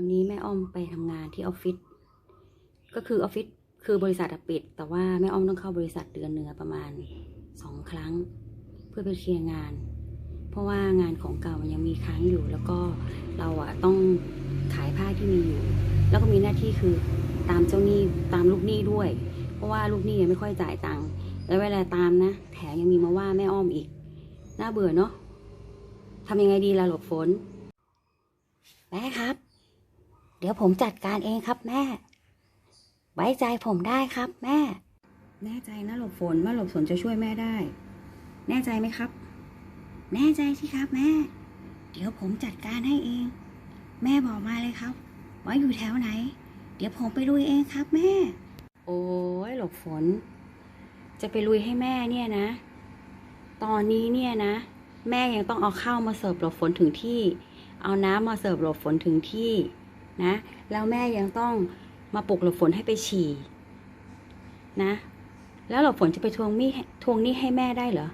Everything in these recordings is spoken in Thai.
วันนี้แม่อ้อมไปทำงานที่ออฟฟิศก็คือออฟฟิศคือบริษัทปิด แต่ว่าแม่อ้อมต้องเข้าบริษัทเดือนเนือประมาณสองครั้ง เพื่อไปเคลียร์งาน เพราะว่างานของเก่ามันยังมีค้างอยู่ แล้วก็เราอะต้องขายผ้าที่มีอยู่ แล้วก็มีหน้าที่คือตามเจ้าหนี้ตามลูกหนี้ด้วย เพราะว่าลูกหนี้ยังไม่ค่อยจ่ายตังค์แล้วเวลาตามนะแถมยังมีมาว่าแม่อ้อมอีกน่าเบื่อเนาะทำยังไงดีล่ะหลบฝนแม่ครับ เดี๋ยวผมจัดการเองครับแม่ ไว้ใจผมได้ครับแม่ แน่ใจนะหลบฝนว่าหลบฝนจะช่วยแม่ได้ แน่ใจไหมครับ แน่ใจสิครับแม่ เดี๋ยวผมจัดการให้เอง แม่บอกมาเลยครับ ว่าอยู่แถวไหน เดี๋ยวผมไปลุยเองครับแม่ โอ้ยหลบฝน จะไปลุยให้แม่เนี่ยนะ ตอนนี้เนี่ยนะ แม่ยังต้องเอาข้าวมาเสิร์ฟหลบฝนถึงที่ เอาน้ำมาเสิร์ฟหลบฝนถึงที่ นะแล้วแม่ยังต้องมาปลุกหลบฝนให้ไปฉี่นะแล้วหลบฝนจะไปทวงหนี้ทวงหนี้ให้แม่ได้เหรอ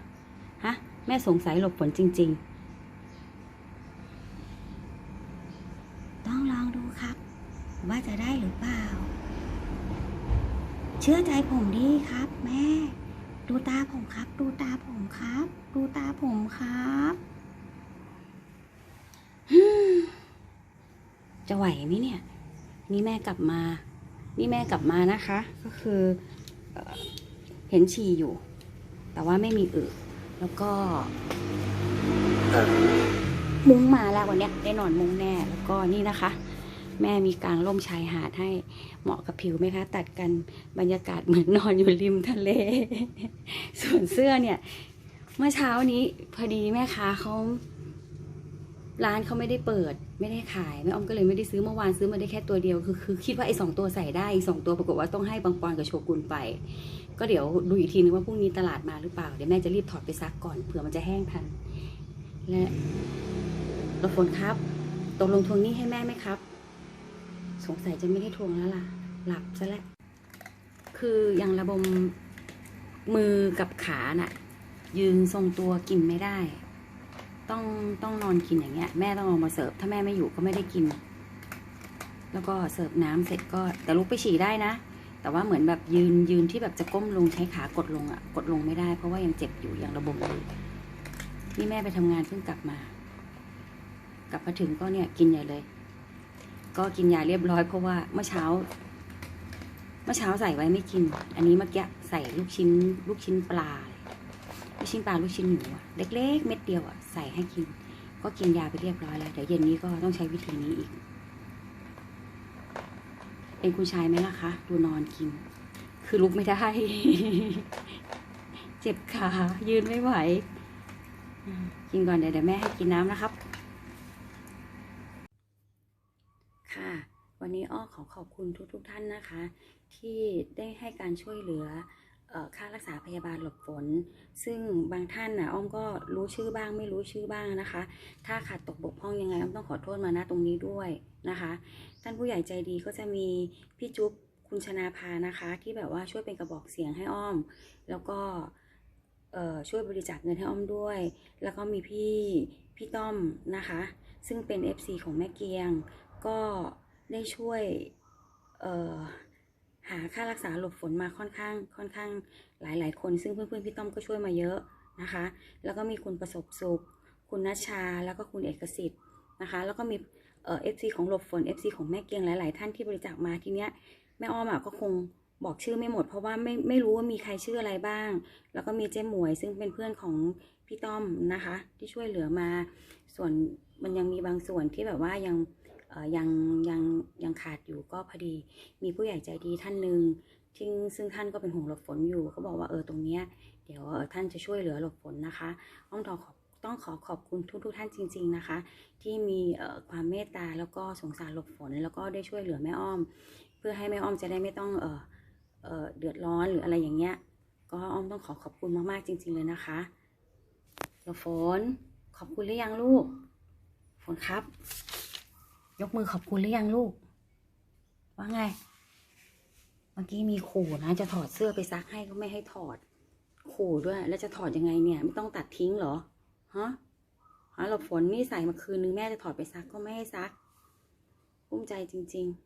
ฮะแม่สงสัยหลบฝนจริง ๆ ต้องลองดูครับ ว่าจะได้หรือเปล่า เชื่อใจผมดีครับ แม่ ดูตาผมครับ ดูตาผมครับ ดูตาผมครับฮึ่ม จะไหวไหมเนี่ย นี่แม่กลับมา นี่แม่กลับมานะคะ ก็คือเอเห็นฉี่อยู่ แต่ว่าไม่มีอึแล้วก็มุ้งมาแล้ววันนี้ได้นอนมุ้งแน่แล้วก็นี่นะคะ แม่มีกางร่มชายหาดให้เหมาะกับผิวไหมคะ ตัดกันบรรยากาศเหมือนนอนอยู่ริมทะเล ส่วนเสื้อเนี่ย เมื่อเช้านี้พอดีแม่ค้าเขา ร้านเขาไม่ได้เปิดไม่ได้ขายแม่อ้อมก็เลยไม่ได้ซื้อเมื่อวานซื้อมาได้แค่ตัวเดียวคือคือคิดว่าไอ้สองตัวใส่ได้อีกสองตัวปรากฏว่าต้องให้บางปอนกับโชกุนไป ก็เดี๋ยวดูอีกทีนึงว่าพรุ่งนี้ตลาดมาหรือเปล่าเดี๋ยวแม่จะรีบถอดไปซักก่อนเผื่อมันจะแห้งทัน และรถฝนครับตกลงทวงหนี้ให้แม่ไหมครับ สงสัยจะไม่ได้ทวงแล้วล่ะ หลับซะแล้วคืออยังระบมมือกับขาน่ะ ยืนทรงตัวกินไม่ได้ ต้องต้องนอนกินอย่างเงี้ย แม่ต้องเอามาเสิร์ฟถ้าแม่ไม่อยู่ก็ไม่ได้กิน แล้วก็เสิร์ฟน้ำเสร็จก็แต่ลุกไปฉี่ได้นะ แต่ว่าเหมือนแบบยืนยืนที่แบบจะก้มลงใช้ขากดลงอะ่ะ กดลงไม่ได้ เพราะว่ายังเจ็บอยู่ยังระบมอยู่นี่แม่ไปทำงานเพิ่งกลับมา กลับมาถึงก็เนี่ยกินใหญ่เลย ก็กินยาเรียบร้อยเพราะว่าเมื่อเช้า เมื่อเช้าใส่ไว้ไม่กิน อันนี้เมื่อกี้ใส่ลูกชิ้น ลูกชิ้นปลา ลูกชิ้นปลาลูกชิ้นหมูเล็ก ๆ เม็ดเดียวอะใส่ให้กิน ก็กินยาไปเรียบร้อยแล้ว เดี๋ยวเย็นนี้ก็ต้องใช้วิธีนี้อีก เป็นคุณชายไหมล่ะคะ ดูนอนกิน คือลุกไม่ได้ เจ็บขา ยืนไม่ไหว กินก่อนเดี๋ยวเดี๋ยวแม่ให้กินน้ำนะครับ ค่ะ วันนี้อ้อขอขอบคุณทุกๆทท่านนะคะ ที่ได้ให้การช่วยเหลือ ค่ารักษาพยาบาลหลบฝน ซึ่งบางท่านนะอ้อมก็รู้ชื่อบ้างไม่รู้ชื่อบ้างนะคะ ถ้าขาดตกบกพร่องยังไงอ้อมต้องขอโทษมาณตรงนี้ด้วยนะคะ ท่านผู้ใหญ่ใจดีก็จะมีพี่จุ๊บคุณชนาภานะคะ ที่แบบว่าช่วยเป็นกระบอกเสียงให้อ้อม แล้วก็ช่วยบริจาคเงินให้อ้อมด้วย แล้วก็มีพี่พี่ต้อมนะคะ ซึ่งเป็น FC ของแม่เกียง ก็ได้ช่วยเหาค่ารักษาหลบฝนมาค่อนข้างค่อนข้างหลายๆคน ซึ่งเพื่อนๆพี่ต้อมก็ช่วยมาเยอะนะคะ แล้วก็มีคุณประสบสุข คุณนัชชาแล้วก็คุณเอกสิทธิ์นะคะ แล้วก็มีเอ่อฟซีของหลบฝน FC ของแม่เกียงหลาย ๆ ท่านที่บริจาคมาทีเนี้ยแม่อ้อมอะก็คงบอกชื่อไม่หมดเพราะว่าไม่ไม่รู้ว่ามีใครชื่ออะไรบ้าง แล้วก็มีเจ๊หมวยซึ่งเป็นเพื่อนของพี่ต้อมนะคะ ที่ช่วยเหลือมา ส่วนมันยังมีบางส่วนที่แบบว่ายัง ยังยังยังขาดอยู่ก็พอดี มีผู้ใหญ่ใจดีท่านหนึ่งที่งซึ่งท่านก็เป็นห่วงหลบฝนอยู่ก็บอกว่าเออตรงเนี้ยเดี๋ยวออท่านจะช่วยเหลือหลบฝนนะคะต้องขอขอบต้องขอขอบคุณทุกทุกท่านจริง ๆนะคะ ที่มีออความเมตตาแล้วก็สงสารหลบฝน แล้วก็ได้ช่วยเหลือแม่อ้อม เพื่อให้แม่อ้อมจะได้ไม่ต้องเออเออเดือดร้อนหรืออะไรอย่างเงี้ยก็อ้อมต้องขอขอบคุณมากๆจริง ๆเลยนะคะหลบฝนขอบคุณหรือยังลูกฝนครับ ยกมือขอบคุณหรือยังลูก ว่าไง เมื่อกี้มีขู่นะ จะถอดเสื้อไปซักให้ก็ไม่ให้ถอด ขู่ด้วย แล้วจะถอดยังไงเนี่ย ไม่ต้องตัดทิ้งเหรอ ฮะฮะหลบฝนนี่ใส่มาคืนนึงแม่จะถอดไปซักก็ไม่ให้ซักกุ้มใจจริง ๆ